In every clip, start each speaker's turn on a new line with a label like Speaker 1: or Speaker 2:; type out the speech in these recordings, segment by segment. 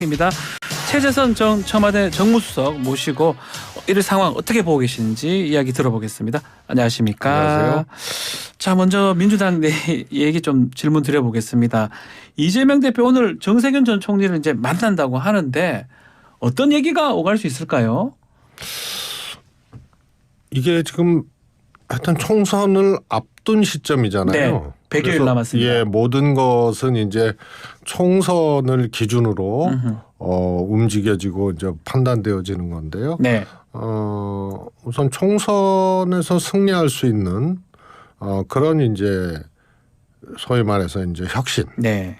Speaker 1: 입니다. 최재선 정 청와대 정무수석 모시고 이를 상황 어떻게 보고 계시는지 이야기 들어보겠습니다. 안녕하십니까?
Speaker 2: 안녕하세요.
Speaker 1: 자, 먼저 민주당 내 얘기 좀 질문 드려보겠습니다. 이재명 대표 오늘 정세균 전 총리를 이제 만난다고 하는데 어떤 얘기가 오갈 수 있을까요?
Speaker 2: 이게 지금 하여튼 총선을 앞둔 시점이잖아요.
Speaker 1: 네, 100일
Speaker 2: 그래서
Speaker 1: 남았습니다.
Speaker 2: 예, 모든 것은 이제 총선을 기준으로
Speaker 1: 음흠.
Speaker 2: 어, 움직여지고 이제 판단되어지는 건데요.
Speaker 1: 네,
Speaker 2: 어, 우선 총선에서 승리할 수 있는 어, 그런 이제 소위 말해서 이제 혁신.
Speaker 1: 네,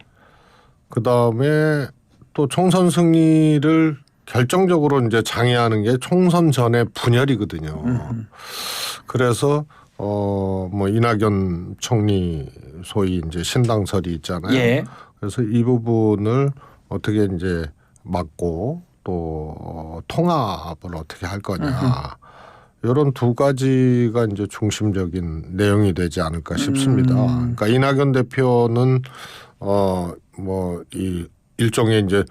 Speaker 2: 그 다음에 또 총선 승리를 결정적으로 이제 장애하는 게 총선 전의 분열이거든요.
Speaker 1: 음흠.
Speaker 2: 그래서 어 뭐 이낙연 총리 소위 이제 신당설이 있잖아요.
Speaker 1: 예,
Speaker 2: 그래서 이 부분을 어떻게 이제 막고 또 어, 통합을 어떻게 할 거냐. 이런 두 가지가 이제 중심적인 내용이 되지 않을까 싶습니다.
Speaker 1: 음.
Speaker 2: 그러니까 이낙연 대표는 어 뭐 이 일종의 이제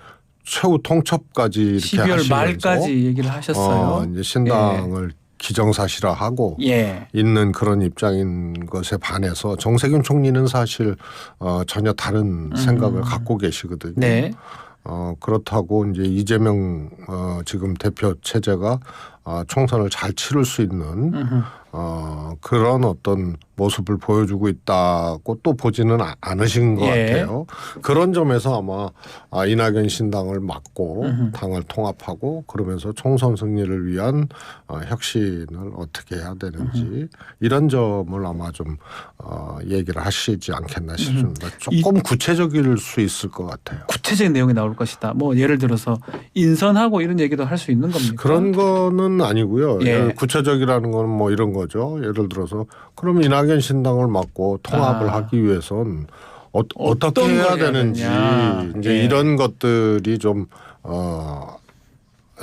Speaker 2: 최후 통첩까지 이렇게
Speaker 1: 12월
Speaker 2: 하시면서
Speaker 1: 말까지 얘기를 하셨어요.
Speaker 2: 어, 이제 신당을 기정사실화하고
Speaker 1: 예,
Speaker 2: 있는 그런 입장인 것에 반해서 정세균 총리는 사실 어, 전혀 다른 생각을 갖고 계시거든요.
Speaker 1: 음. 네,
Speaker 2: 어, 그렇다고 이제 이재명 어, 지금 대표 체제가 어, 총선을 잘 치를 수 있는. 어, 그런 어떤 모습을 보여주고 있다고 또 보지는 아- 않으신 것
Speaker 1: 예.
Speaker 2: 같아요. 그런 점에서 아마 아, 이낙연 신당을 막고
Speaker 1: 음흠.
Speaker 2: 당을 통합하고 그러면서 총선 승리를 위한 어, 혁신을 어떻게 해야 되는지 이런 점을 아마 좀 어, 얘기를 하시지 않겠나 싶습니다. 조금 구체적일 수 있을 것 같아요.
Speaker 1: 구체적인 내용이 나올 것이다. 뭐 예를 들어서 인선하고 이런 얘기도 할 수 있는 겁니까?
Speaker 2: 그런 거는 아니고요.
Speaker 1: 예.
Speaker 2: 예, 구체적이라는 건 뭐 이런 거 죠. 예를 들어서 그럼 이낙연 신당을 막고 통합을
Speaker 1: 아.
Speaker 2: 하기 위해선 어, 어떻게 해야 되는지
Speaker 1: 되냐.
Speaker 2: 이제
Speaker 1: 예.
Speaker 2: 이런 것들이 좀 어,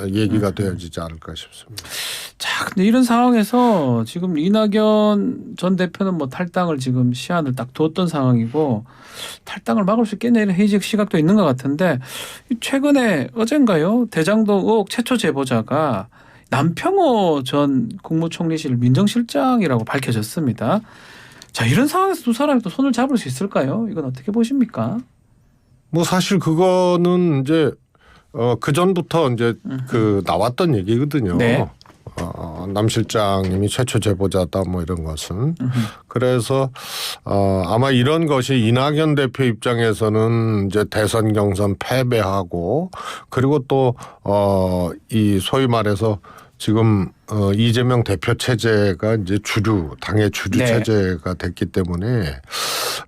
Speaker 2: 얘기가
Speaker 1: 음.
Speaker 2: 되어지지 않을까 싶습니다.
Speaker 1: 자, 근데 이런 상황에서 지금 이낙연 전 대표는 뭐 탈당을 지금 시한을 딱 두었던 상황이고 탈당을 막을 수 있겠냐 이런 회의적 시각도 있는 것 같은데 최근에 어젠가요 대장동 의혹 최초 제보자가 남평호 전 국무총리실 민정실장이라고 밝혀졌습니다. 자 이런 상황에서 두 사람이 또 손을 잡을 수 있을까요? 이건 어떻게 보십니까?
Speaker 2: 뭐 사실 그거는 이제 어, 그 전부터 이제 그 나왔던 얘기거든요.
Speaker 1: 네.
Speaker 2: 어, 남 실장님이 최초 제보자다 뭐 이런 것은. 그래서 어, 아마 이런 것이 이낙연 대표 입장에서는 이제 대선 경선 패배하고 그리고 또 어 이 소위 말해서 지금 어 이재명 대표 체제가 이제 주류 당의 주류
Speaker 1: 네.
Speaker 2: 체제가 됐기 때문에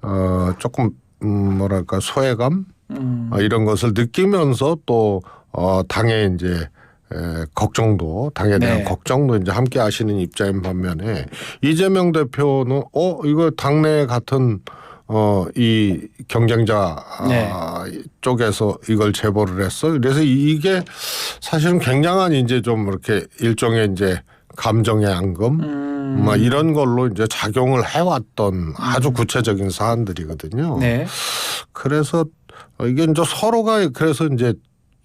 Speaker 2: 어 조금 음 뭐랄까 소외감?
Speaker 1: 음,
Speaker 2: 어, 이런 것을 느끼면서 또 어, 당의 이제 에, 걱정도 당에 대한
Speaker 1: 네.
Speaker 2: 걱정도 이제 함께 하시는 입장인 반면에 이재명 대표는 어 이거 당내 같은 어 이 경쟁자
Speaker 1: 네.
Speaker 2: 아, 쪽에서 이걸 제보를 했어. 그래서 이게 사실은 굉장한 이제 좀 이렇게 일종의 이제 감정의 앙금
Speaker 1: 음,
Speaker 2: 뭐 이런 걸로 이제 작용을 해왔던 아주 구체적인 사안들이거든요.
Speaker 1: 네.
Speaker 2: 그래서 이게 이제 서로가 그래서 이제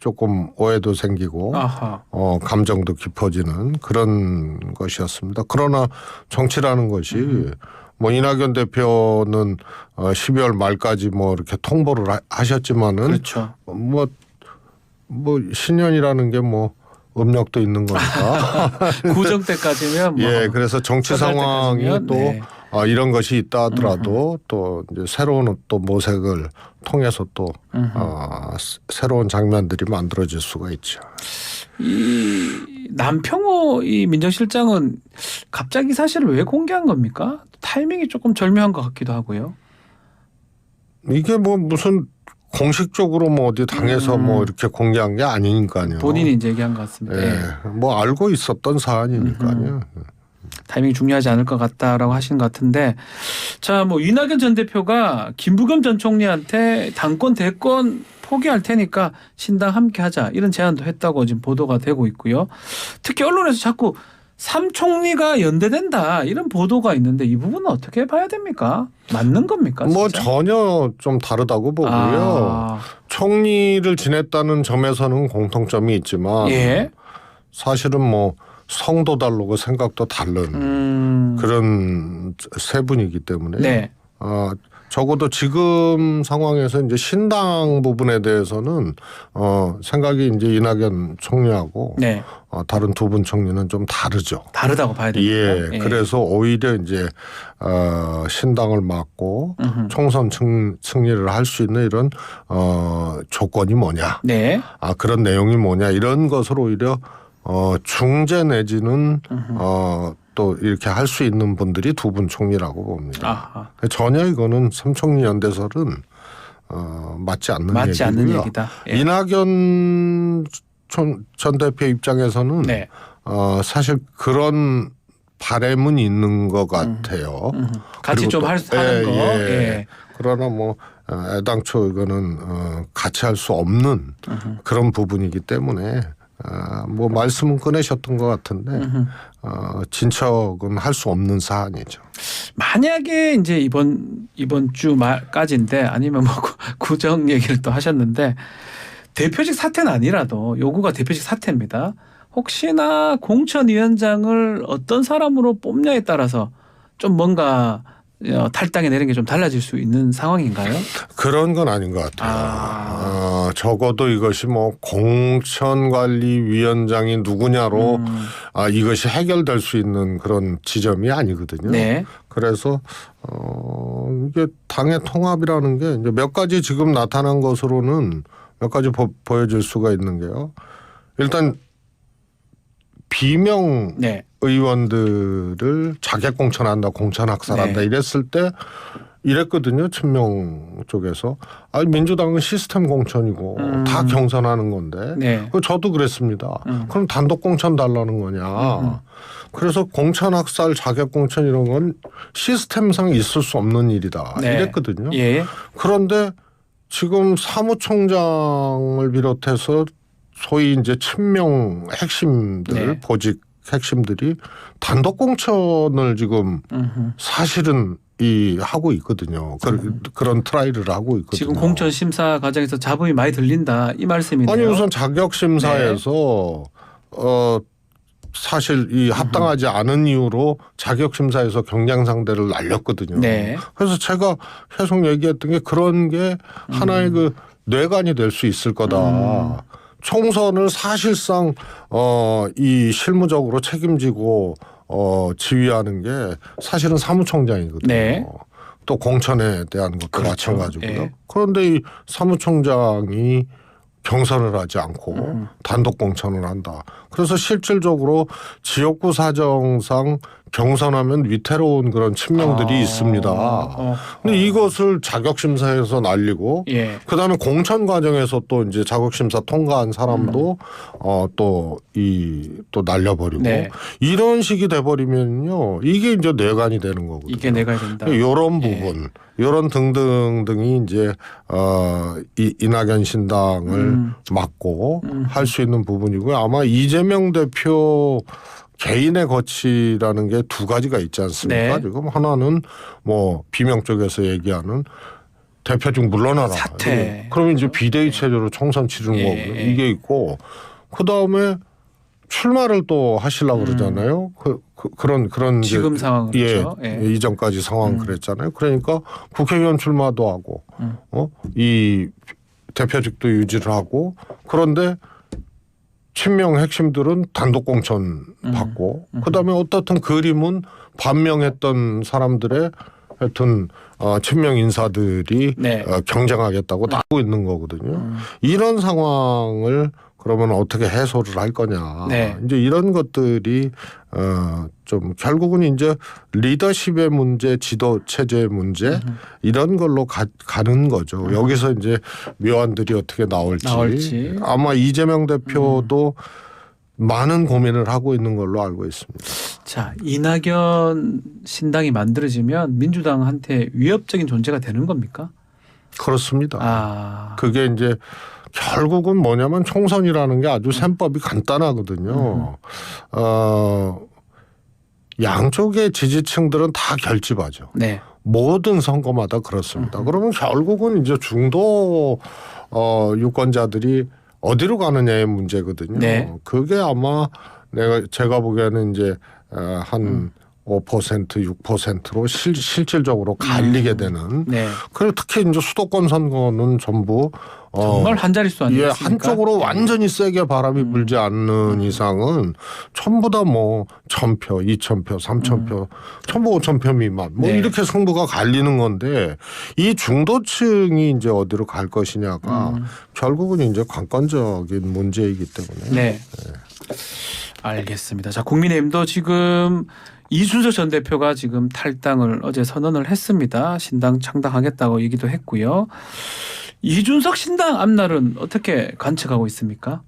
Speaker 2: 조금 오해도 생기고
Speaker 1: 아하.
Speaker 2: 어 감정도 깊어지는 그런 것이었습니다. 그러나 정치라는 것이
Speaker 1: 음.
Speaker 2: 뭐 이낙연 대표는 어 12월 말까지 뭐 이렇게 통보를 하- 하셨지만은
Speaker 1: 그렇죠.
Speaker 2: 뭐뭐 신년이라는 게뭐 음력도 있는 거니까
Speaker 1: 구정 때까지면 뭐
Speaker 2: 예 그래서 정치 상황이 또
Speaker 1: 네.
Speaker 2: 아, 이런 것이 있다 하더라도 또 이제 새로운 또 모색을 통해서 또
Speaker 1: 음흠.
Speaker 2: 어, 스- 새로운 장면들이 만들어질 수가 있죠.
Speaker 1: 이 남평호 이 민정실장은 갑자기 사실을 왜 공개한 겁니까? 타이밍이 조금 절묘한 것 같기도 하고요.
Speaker 2: 이게 뭐 무슨 공식적으로 뭐 어디 당에서
Speaker 1: 음.
Speaker 2: 뭐 이렇게 공개한 게 아니니까요.
Speaker 1: 본인이 이제 얘기한 것 같습니다. 예.
Speaker 2: 예, 뭐 알고 있었던 사안이니까요.
Speaker 1: 타이밍이 중요하지 않을 것 같다라고 하신 것 같은데 자 뭐 이낙연 전 대표가 김부겸 전 총리한테 당권 대권 포기할 테니까 신당 함께하자 이런 제안도 했다고 지금 보도가 되고 있고요. 특히 언론에서 자꾸 삼 총리가 연대된다 이런 보도가 있는데 이 부분은 어떻게 봐야 됩니까? 맞는 겁니까?
Speaker 2: 뭐
Speaker 1: 진짜?
Speaker 2: 전혀 좀 다르다고 보고요.
Speaker 1: 아,
Speaker 2: 총리를 지냈다는 점에서는 공통점이 있지만
Speaker 1: 예.
Speaker 2: 사실은 뭐 성도 다르고 생각도 다른
Speaker 1: 음.
Speaker 2: 그런 세 분이기 때문에
Speaker 1: 네.
Speaker 2: 어, 적어도 지금 상황에서 이제 신당 부분에 대해서는 어, 생각이 이제 이낙연 총리하고
Speaker 1: 네.
Speaker 2: 어, 다른 두 분 총리는 좀 다르죠.
Speaker 1: 다르다고 봐야 됩니다.
Speaker 2: 예, 그래서 오히려 이제 어, 신당을 맡고
Speaker 1: 음흠.
Speaker 2: 총선 승, 승리를 할 수 있는 이런 어, 조건이 뭐냐,
Speaker 1: 네.
Speaker 2: 아 그런 내용이 뭐냐 이런 것을 오히려 어, 중재 내지는 어, 또 이렇게 할 수 있는 분들이 두 분 총리라고 봅니다.
Speaker 1: 아하.
Speaker 2: 전혀 이거는 삼총리 연대설은 어, 맞지 않는
Speaker 1: 맞지 않는
Speaker 2: 얘기고요.
Speaker 1: 얘기다. 예.
Speaker 2: 이낙연 전, 전 대표 입장에서는
Speaker 1: 네.
Speaker 2: 어, 사실 그런 바램은 있는 것 같아요.
Speaker 1: 음. 같이
Speaker 2: 그리고
Speaker 1: 좀
Speaker 2: 또-
Speaker 1: 할, 하는
Speaker 2: 예,
Speaker 1: 거.
Speaker 2: 예.
Speaker 1: 예.
Speaker 2: 그러나 뭐 어, 애당초 이거는 어, 같이 할 수 없는 그런 부분이기 때문에 어, 뭐 말씀은 꺼내셨던 것 같은데 어, 진척은 할 수 없는 사안이죠.
Speaker 1: 만약에 이제 이번 이번 주 말까지인데 아니면 뭐 구- 구정 얘기를 또 하셨는데 대표직 사퇴는 아니라도 요구가 대표직 사퇴입니다. 혹시나 공천위원장을 어떤 사람으로 뽑냐에 따라서 좀 뭔가 어, 탈당에 내린 게좀 달라질 수 있는 상황인가요?
Speaker 2: 그런 건 아닌 것 같아요.
Speaker 1: 아.
Speaker 2: 어, 적어도 이것이 뭐 공천관리위원장이 누구냐로
Speaker 1: 음,
Speaker 2: 아, 이것이 해결될 수 있는 그런 지점이 아니거든요.
Speaker 1: 네.
Speaker 2: 그래서 어 이게 당의 통합이라는 게 이제 몇 가지 지금 나타난 것으로는 몇 가지 보, 보여질 수가 있는 게요. 일단 비명
Speaker 1: 네.
Speaker 2: 의원들을 자객 공천한다, 공천 학살한다
Speaker 1: 네.
Speaker 2: 이랬을 때 이랬거든요. 친명 쪽에서 아 민주당은 시스템 공천이고
Speaker 1: 음.
Speaker 2: 다 경선하는 건데
Speaker 1: 네.
Speaker 2: 그 저도 그랬습니다.
Speaker 1: 음.
Speaker 2: 그럼 단독 공천 달라는 거냐?
Speaker 1: 음.
Speaker 2: 그래서 공천 학살, 자격 공천 이런 건 시스템상 있을 수 없는 일이다.
Speaker 1: 네.
Speaker 2: 이랬거든요.
Speaker 1: 예.
Speaker 2: 그런데 지금 사무총장을 비롯해서 소위 이제 친명 핵심들
Speaker 1: 네.
Speaker 2: 보직 핵심들이 단독 공천을 지금
Speaker 1: 음흠.
Speaker 2: 사실은 이 하고 있거든요. 그, 그런 트라이를 하고 있거든요.
Speaker 1: 음. 지금 공천 심사 과정에서 잡음이 많이 들린다 이 말씀이네요.
Speaker 2: 아니 우선 자격 심사에서 어 사실 이 합당하지 않은 이유로 자격 심사에서 경쟁 상대를 날렸거든요.
Speaker 1: 네.
Speaker 2: 그래서 제가 계속 얘기했던 게 그런 게 하나의
Speaker 1: 음.
Speaker 2: 그 뇌관이 될 수 있을 거다. 총선을 사실상 어 이 실무적으로 책임지고 어 지휘하는 게 사실은 사무총장이거든요.
Speaker 1: 네.
Speaker 2: 또 공천에 대한 것도
Speaker 1: 그렇죠.
Speaker 2: 마찬가지고요.
Speaker 1: 예.
Speaker 2: 그런데 이 사무총장이 경선을 하지 않고
Speaker 1: 음.
Speaker 2: 단독 공천을 한다. 그래서 실질적으로 지역구 사정상 경선하면 위태로운 그런 친명들이
Speaker 1: 아,
Speaker 2: 있습니다.
Speaker 1: 어,
Speaker 2: 근데 이것을 자격 심사에서 날리고
Speaker 1: 예.
Speaker 2: 그 다음에 공천 과정에서 또 이제 자격 심사 통과한 사람도 어또 이 또 날려버리고
Speaker 1: 음. 네.
Speaker 2: 이런 식이 돼버리면요 이게 이제 뇌관이 되는 거거든요.
Speaker 1: 이게 내가 된다.
Speaker 2: 요런
Speaker 1: 예.
Speaker 2: 부분, 요런 등등등이 이제 어 이 이낙연 신당을
Speaker 1: 음.
Speaker 2: 막고
Speaker 1: 음.
Speaker 2: 할수 있는 부분이고요. 아마 이재명 대표 개인의 거치라는 게 두 가지가 있지 않습니까?
Speaker 1: 네.
Speaker 2: 지금 하나는 뭐 비명 쪽에서 얘기하는 대표직 물러나라.
Speaker 1: 사퇴.
Speaker 2: 그러면 이제 비대위 체제로 총선 치르는
Speaker 1: 예.
Speaker 2: 거거든요. 이게 있고 그 다음에 출마를 또 하시려고 그러잖아요. 그, 그, 그 런 그런
Speaker 1: 지금 상황
Speaker 2: 예,
Speaker 1: 그렇죠. 예.
Speaker 2: 이전까지 상황
Speaker 1: 음.
Speaker 2: 그랬잖아요. 그러니까 국회의원 출마도 하고,
Speaker 1: 음.
Speaker 2: 어, 이 대표직도 유지를 하고, 그런데 친명 핵심들은 단독 공천
Speaker 1: 음.
Speaker 2: 받고, 그다음에 어떻든 그림은 반명했던 사람들의 하여튼 어, 친명 인사들이
Speaker 1: 네.
Speaker 2: 어, 경쟁하겠다고 나고 있는 거거든요.
Speaker 1: 음.
Speaker 2: 이런 상황을 그러면 어떻게 해소를 할 거냐.
Speaker 1: 네.
Speaker 2: 이제 이런 것들이 어좀 결국은 이제 리더십의 문제, 지도 체제의 문제 이런 걸로 가, 가는 거죠. 여기서 이제 묘안들이 어떻게 나올지.
Speaker 1: 나올지.
Speaker 2: 아마 이재명 대표도 많은 고민을 하고 있는 걸로 알고 있습니다.
Speaker 1: 자 이낙연 신당이 만들어지면 민주당한테 위협적인 존재가 되는 겁니까?
Speaker 2: 그렇습니다.
Speaker 1: 아,
Speaker 2: 그게 이제 결국은 뭐냐면 총선이라는 게 아주 셈법이 간단하거든요. 어, 양쪽의 지지층들은 다 결집하죠.
Speaker 1: 네.
Speaker 2: 모든 선거마다 그렇습니다. 그러면 결국은 이제 중도 어 유권자들이 어디로 가느냐의 문제거든요.
Speaker 1: 네.
Speaker 2: 그게 아마 내가 제가 보기에는 이제 어,
Speaker 1: 음.
Speaker 2: 한5% 6%로 실, 실질적으로 갈리게 되는.
Speaker 1: 네.
Speaker 2: 그리고 특히 이제 수도권 선거는 전부 어,
Speaker 1: 정말 한 자릿수
Speaker 2: 예,
Speaker 1: 아니겠습니까? 네.
Speaker 2: 한쪽으로 완전히 세게 바람이 불지 않는 이상은 전부 다 뭐 천표, 이천표, 삼천표, 전부 오천표 미만 뭐
Speaker 1: 음. 네.
Speaker 2: 이렇게 승부가 갈리는 건데 이 중도층이 이제 어디로 갈 것이냐가
Speaker 1: 음.
Speaker 2: 결국은 이제 관건적인 문제이기 때문에
Speaker 1: 네. 알겠습니다. 자, 국민의힘도 지금 이준석 전 대표가 지금 탈당을 어제 선언을 했습니다. 신당 창당하겠다고 얘기도 했고요. 이준석 신당 앞날은 어떻게 관측하고 있습니까?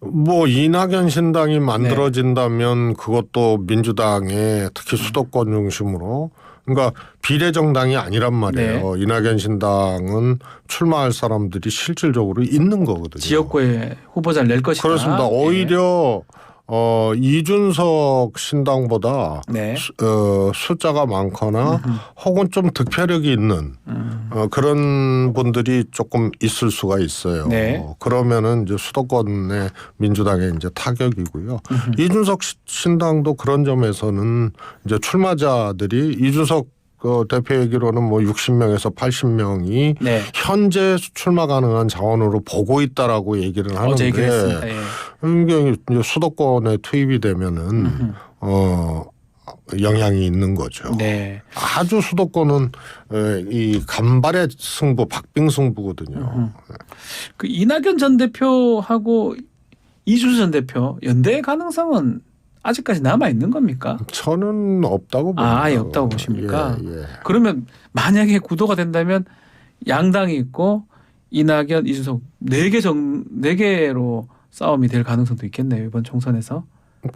Speaker 2: 뭐 이낙연 신당이
Speaker 1: 네.
Speaker 2: 만들어진다면 그것도 민주당의 특히 수도권 중심으로 그러니까 비례 정당이 아니란 말이에요.
Speaker 1: 네.
Speaker 2: 이낙연 신당은 출마할 사람들이 실질적으로 있는 거거든요.
Speaker 1: 지역구에 후보자를 낼 것이다.
Speaker 2: 그렇습니다. 오히려 어 이준석 신당보다
Speaker 1: 네.
Speaker 2: 수, 어, 숫자가 많거나 혹은 좀 득표력이 있는
Speaker 1: 음.
Speaker 2: 어, 그런 분들이 조금 있을 수가 있어요.
Speaker 1: 네.
Speaker 2: 그러면은 이제 수도권의 민주당의 이제 타격이고요. 이준석 시- 신당도 그런 점에서는 이제 출마자들이 이준석 그 대표 얘기로는 뭐 60명에서 80명이
Speaker 1: 네.
Speaker 2: 현재 출마 가능한 자원으로 보고 있다라고 얘기를 하는데
Speaker 1: 했습니다. 예.
Speaker 2: 이게 이제 수도권에 투입이 되면은
Speaker 1: 음흠.
Speaker 2: 어 영향이 있는 거죠.
Speaker 1: 네.
Speaker 2: 아주 수도권은 에, 이 간발의 승부, 박빙 승부거든요.
Speaker 1: 그 이낙연 전 대표하고 이준석 전 대표 연대 가능성은 아직까지 남아 있는 겁니까?
Speaker 2: 저는 없다고 봅니다.
Speaker 1: 아, 아예 없다고 보십니까?
Speaker 2: 예, 예.
Speaker 1: 그러면 만약에 구도가 된다면 양당이 있고 이낙연, 이준석 네개정네 개로 싸움이 될 가능성도 있겠네요 이번 총선에서.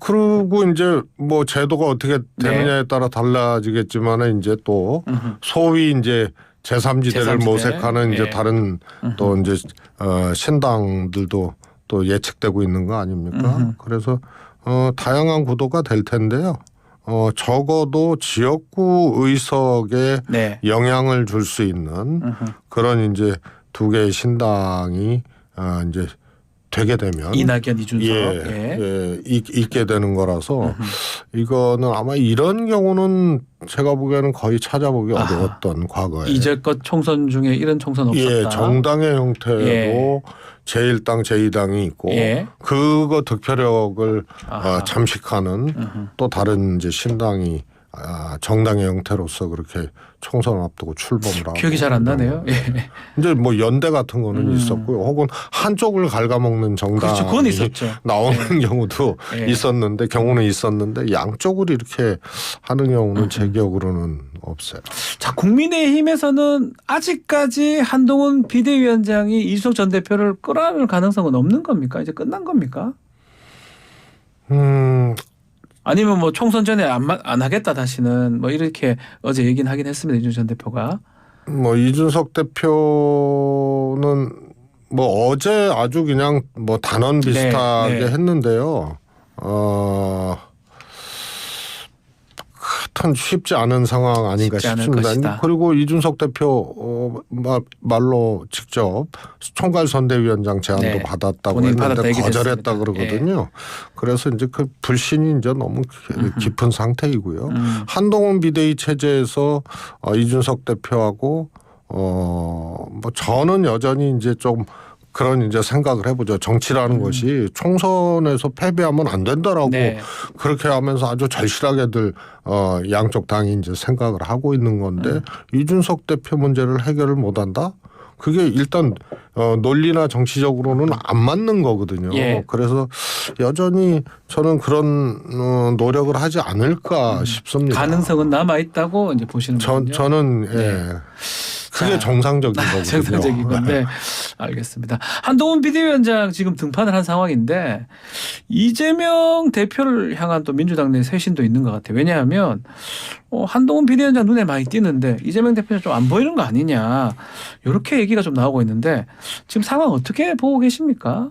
Speaker 2: 그리고 이제 뭐 제도가 어떻게 되느냐에 따라 달라지겠지만은 이제 또. 소위 이제 제3지대를
Speaker 1: 제3지대.
Speaker 2: 모색하는 이제
Speaker 1: 예.
Speaker 2: 다른 또 이제 어 신당들도 또 예측되고 있는 거 아닙니까?
Speaker 1: 음흠.
Speaker 2: 그래서 어 다양한 구도가 될 텐데요. 어 적어도 지역구 의석에
Speaker 1: 네.
Speaker 2: 영향을 줄 수 있는
Speaker 1: 음흠.
Speaker 2: 그런 이제 두 개의 신당이 어 이제 되게 되면
Speaker 1: 이낙연, 이준석.
Speaker 2: 예,
Speaker 1: 예.
Speaker 2: 예, 있, 있게 되는 거라서
Speaker 1: 음흠.
Speaker 2: 이거는 아마 이런 경우는 제가 보기에는 거의 찾아보기
Speaker 1: 아하.
Speaker 2: 어려웠던 과거에
Speaker 1: 이제껏 총선 중에 이런 총선 없었다.
Speaker 2: 예, 정당의 형태로
Speaker 1: 예.
Speaker 2: 제1당, 제2당이 있고
Speaker 1: 예.
Speaker 2: 그거 득표력을
Speaker 1: 아하.
Speaker 2: 어, 잠식하는
Speaker 1: 음흠.
Speaker 2: 또 다른 이제 신당이 아, 정당의 형태로서 그렇게 총선 앞두고 출범을 하고
Speaker 1: 기억이 잘 안 나네요. 예.
Speaker 2: 이제 뭐 연대 같은 거는
Speaker 1: 음.
Speaker 2: 있었고요. 혹은 한쪽을 갉아먹는 정당이
Speaker 1: 그렇죠.
Speaker 2: 나오는 경우도
Speaker 1: 예.
Speaker 2: 있었는데 경우는 있었는데 양쪽을 이렇게 하는 경우는
Speaker 1: 음.
Speaker 2: 제 기억으로는 없어요.
Speaker 1: 자, 국민의힘에서는 아직까지 한동훈 비대위원장이 이준석 전 대표를 끌어안을 가능성은 없는 겁니까? 이제 끝난 겁니까?
Speaker 2: 음,
Speaker 1: 아니면 뭐 총선 전에 안, 마- 안 하겠다 다시는 뭐 이렇게 어제 얘기는 하긴 했습니다. 이준석 전 대표가.
Speaker 2: 뭐 이준석 대표는 뭐 어제 아주 그냥 뭐 단언 비슷하게
Speaker 1: 네, 네.
Speaker 2: 했는데요. 어. 하여튼 쉽지 않은 상황 아닌가 싶습니다. 그리고 이준석 대표 어, 마- 말로 직접 총괄 선대위원장 제안도
Speaker 1: 네.
Speaker 2: 받았다고 했는데 거절했다. 그러거든요. 그래서 이제 그 불신이 이제 너무 기- 깊은 상태이고요.
Speaker 1: 음.
Speaker 2: 한동훈 비대위 체제에서 어, 이준석 대표하고 어뭐 저는 여전히 이제 좀 그런 이제 생각을 해보죠. 정치라는 것이 총선에서 패배하면 안 된다라고
Speaker 1: 음. 네.
Speaker 2: 그렇게 하면서 아주 절실하게들 어 양쪽 당이 이제 생각을 하고 있는 건데
Speaker 1: 음.
Speaker 2: 이준석 대표 문제를 해결을 못한다. 그게 일단 어 논리나 정치적으로는 안 맞는 거거든요.
Speaker 1: 예.
Speaker 2: 그래서 여전히 저는 그런 어, 노력을 하지 않을까 싶습니다.
Speaker 1: 음. 가능성은 남아 있다고 이제 보시는
Speaker 2: 저,
Speaker 1: 거군요.
Speaker 2: 저는 예. 그게
Speaker 1: 자.
Speaker 2: 정상적인 거거든요.
Speaker 1: 정상적인 건데 알겠습니다. 한동훈 비대위원장 지금 등판을 한 상황인데 이재명 대표를 향한 또 민주당 내 쇄신도 있는 것 같아요. 왜냐하면 어, 한동훈 비대위원장 눈에 많이 띄는데 이재명 대표는 좀 안 보이는 거 아니냐 이렇게 얘기가 좀 나오고 있는데 지금 상황 어떻게 보고 계십니까?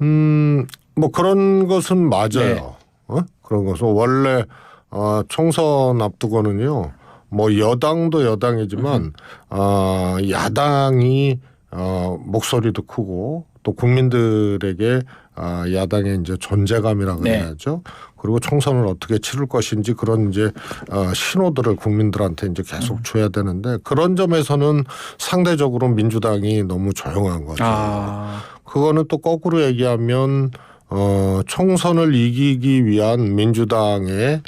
Speaker 2: 음, 뭐 그런 것은 맞아요.
Speaker 1: 네.
Speaker 2: 어? 그런 것은 원래 어, 총선 앞두고는요. 뭐 여당도 여당이지만 어, 야당이 어, 목소리도 크고 또 국민들에게 아, 야당의 이제 존재감이라
Speaker 1: 네.
Speaker 2: 그래야죠. 그리고 총선을 어떻게 치를 것인지 그런 이제 어, 신호들을 국민들한테 이제
Speaker 1: 음.
Speaker 2: 계속 줘야 되는데 그런 점에서는 상대적으로 민주당이 너무 조용한 거죠.
Speaker 1: 아,
Speaker 2: 그거는 또 거꾸로 얘기하면 어 총선을 이기기 위한 민주당의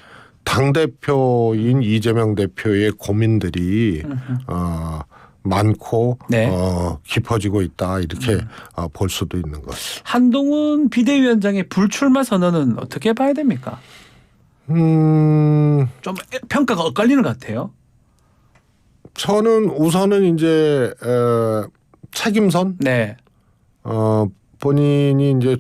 Speaker 2: 당 대표인 이재명 대표의 고민들이 어 많고
Speaker 1: 네.
Speaker 2: 어 깊어지고 있다 이렇게 어, 볼 수도 있는 것.
Speaker 1: 한동훈 비대위원장의 불출마 선언은 어떻게 봐야 됩니까?
Speaker 2: 음
Speaker 1: 좀 평가가 엇갈리는 것 같아요.
Speaker 2: 저는 우선은 이제 에, 책임선
Speaker 1: 네.
Speaker 2: 어 본인이 이제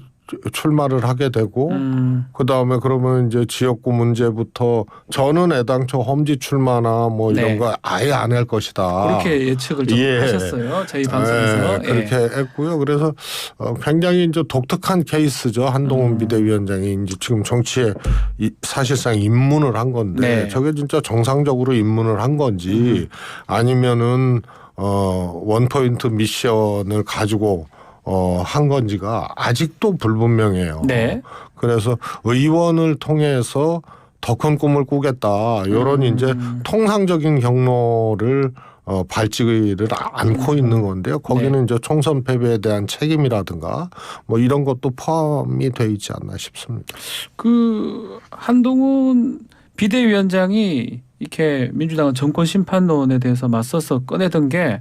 Speaker 2: 출마를 하게 되고
Speaker 1: 음,
Speaker 2: 그 다음에 그러면 이제 지역구 문제부터 저는 애당초 험지 출마나 뭐 이런
Speaker 1: 네.
Speaker 2: 거 아예 안 할 것이다.
Speaker 1: 그렇게 예측을 좀
Speaker 2: 예.
Speaker 1: 하셨어요. 저희 방송에서.
Speaker 2: 네, 그렇게 했고요. 그래서 어, 굉장히 이제 독특한 케이스죠. 한동훈
Speaker 1: 음.
Speaker 2: 비대위원장이 이제 지금 정치에 이, 사실상 입문을 한 건데
Speaker 1: 네.
Speaker 2: 저게 진짜 정상적으로 입문을 한 건지 아니면은 어, 원포인트 미션을 가지고 어, 한 건지가 아직도 불분명해요.
Speaker 1: 네.
Speaker 2: 그래서 의원을 통해서 더 큰 꿈을 꾸겠다. 이런
Speaker 1: 음.
Speaker 2: 이제 통상적인 경로를 어, 밟지를 않고 있는 건데요. 거기는
Speaker 1: 네.
Speaker 2: 이제 총선 패배에 대한 책임이라든가 뭐 이런 것도 포함이 돼 있지 않나 싶습니다.
Speaker 1: 그 한동훈 비대위원장이 이렇게 민주당은 정권 심판론에 대해서 맞서서 꺼내던 게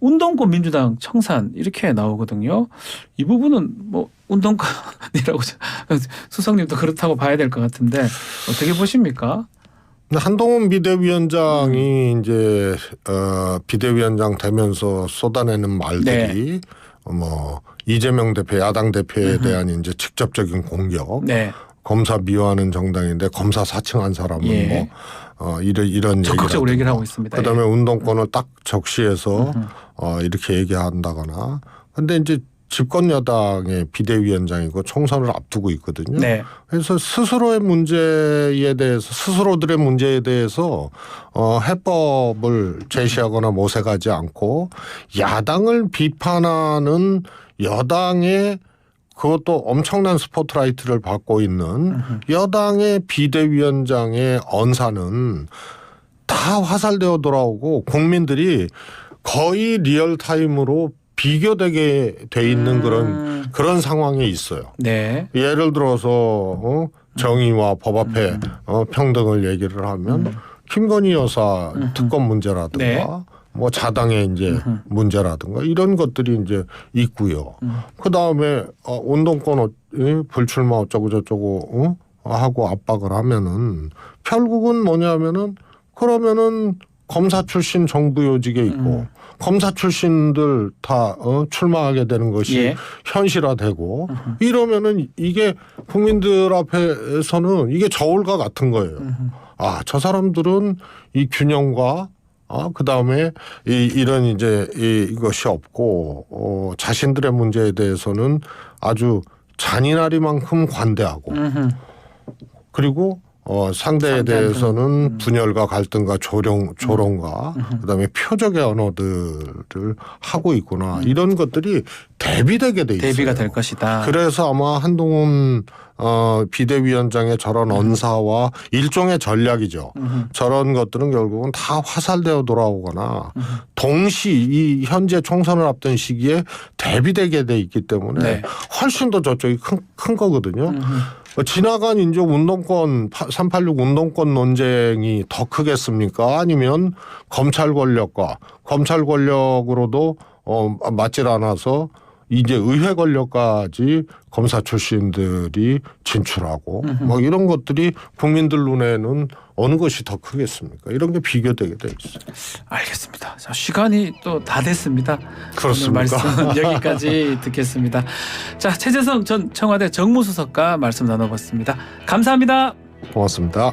Speaker 1: 운동권 민주당 청산 이렇게 나오거든요. 이 부분은 뭐 운동권이라고 수석님도 그렇다고 봐야 될 것 같은데 어떻게 보십니까?
Speaker 2: 한동훈 비대위원장이 이제 어, 비대위원장 되면서 쏟아내는 말들이 어, 뭐 이재명 대표 야당 대표에 대한 이제 직접적인 공격
Speaker 1: 네,
Speaker 2: 검사 미워하는 정당인데 검사 사칭한 사람은
Speaker 1: 예.
Speaker 2: 뭐 어, 이런 이런
Speaker 1: 적극적으로. 얘기를 하고 있습니다.
Speaker 2: 그다음에 운동권을 딱 적시해서
Speaker 1: 음흠.
Speaker 2: 어, 이렇게 얘기한다거나. 근데 이제 집권 여당의 비대위원장이고 총선을 앞두고 있거든요.
Speaker 1: 네,
Speaker 2: 그래서 스스로의 문제에 대해서 스스로들의 문제에 대해서 어 해법을 제시하거나 모색하지 않고 야당을 비판하는 여당의 그것도 엄청난 스포트라이트를 받고 있는 여당의 비대위원장의 언사는 다 화살되어 돌아오고 국민들이 거의 리얼타임으로 비교되게 돼 있는 그런
Speaker 1: 음,
Speaker 2: 그런 상황에 있어요.
Speaker 1: 네,
Speaker 2: 예를 들어서 어? 정의와 법 앞에 어, 평등을 얘기를 하면 김건희 여사 특검 문제라든가
Speaker 1: 네.
Speaker 2: 뭐 자당의 이제 문제라든가 이런 것들이 이제 있고요. 그 다음에 어, 운동권 어, 예? 불출마 어쩌고 저쩌고 어? 하고 압박을 하면은 결국은 뭐냐면은 그러면은 검사 출신 정부 요직에 있고 검사 출신들 다 어, 출마하게 되는 것이
Speaker 1: 예.
Speaker 2: 현실화되고 이러면은 이게 국민들 앞에서는 이게 저울과 같은 거예요. 아, 저 사람들은 이 균형과 아, 그 다음에 이, 이런 이제 이, 이것이 없고, 어, 자신들의 문제에 대해서는 아주 잔인하리만큼 관대하고,
Speaker 1: 음흠.
Speaker 2: 그리고 어, 상대에 대해서는 분열과 갈등과 조롱, 조롱과 그다음에 표적의 언어들을 하고 있구나. 이런 것들이 대비되게 돼 있어요.
Speaker 1: 대비가 될 것이다.
Speaker 2: 그래서 아마 한동훈 어, 비대위원장의 저런 언사와 일종의 전략이죠.
Speaker 1: 음흠.
Speaker 2: 저런 것들은 결국은 다 화살되어 돌아오거나 동시 이 현재 총선을 앞둔 시기에 대비되게 돼 있기 때문에
Speaker 1: 네.
Speaker 2: 훨씬 더 저쪽이 큰, 큰 거거든요.
Speaker 1: 음흠.
Speaker 2: 어, 지나간 이제 운동권 386 운동권 논쟁이 더 크겠습니까? 아니면 검찰 권력과 검찰 권력으로도 어 맞질 않아서 이제 의회 권력까지 검사 출신들이 진출하고 뭐 이런 것들이 국민들 눈에는 어느 것이 더 크겠습니까? 이런 게 비교되게 돼 있어요.
Speaker 1: 알겠습니다. 자, 시간이 또 다 됐습니다.
Speaker 2: 그렇습니까?
Speaker 1: 오늘 말씀 여기까지 듣겠습니다. 자, 최재성 전 청와대 정무수석과 말씀 나눠봤습니다. 감사합니다.
Speaker 2: 고맙습니다.